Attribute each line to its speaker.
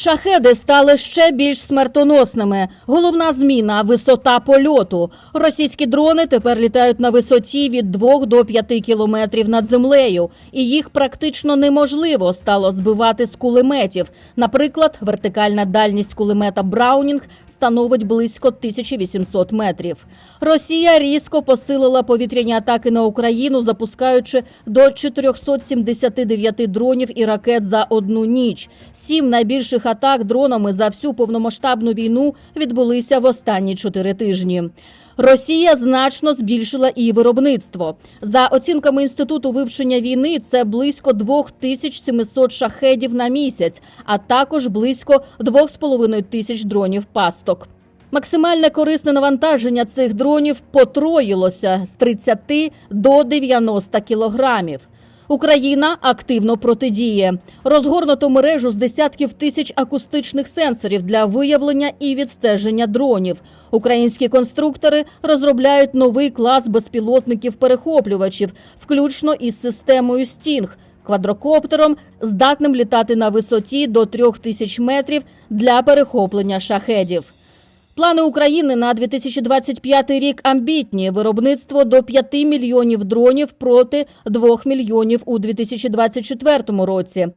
Speaker 1: Шахеди стали ще більш смертоносними. Головна зміна висота польоту. Російські дрони тепер літають на висоті від 2 до 5 кілометрів над землею, і їх практично неможливо стало збивати з кулеметів. Наприклад, вертикальна дальність кулемета Браунінг становить близько 1800 метрів. Росія різко посилила повітряні атаки на Україну, запускаючи до 479 дронів і ракет за одну ніч. Сім найбільших атак дронами за всю повномасштабну війну відбулися в останні чотири тижні. Росія значно збільшила і виробництво. За оцінками інституту вивчення війни, це близько 2700 шахедів на місяць, а також близько 2,5 тисяч дронів пасток. Максимальне корисне навантаження цих дронів потроїлося з 30 до 90 кілограмів. Україна активно протидіє. Розгорнуто мережу з десятків тисяч акустичних сенсорів для виявлення і відстеження дронів. Українські конструктори розробляють новий клас безпілотників-перехоплювачів, включно із системою Стінг. Квадрокоптером, здатним літати на висоті до трьох тисяч метрів для перехоплення шахедів. Плани України на 2025 рік амбітні. Виробництво до 5 мільйонів дронів проти 2 мільйонів у 2024 році.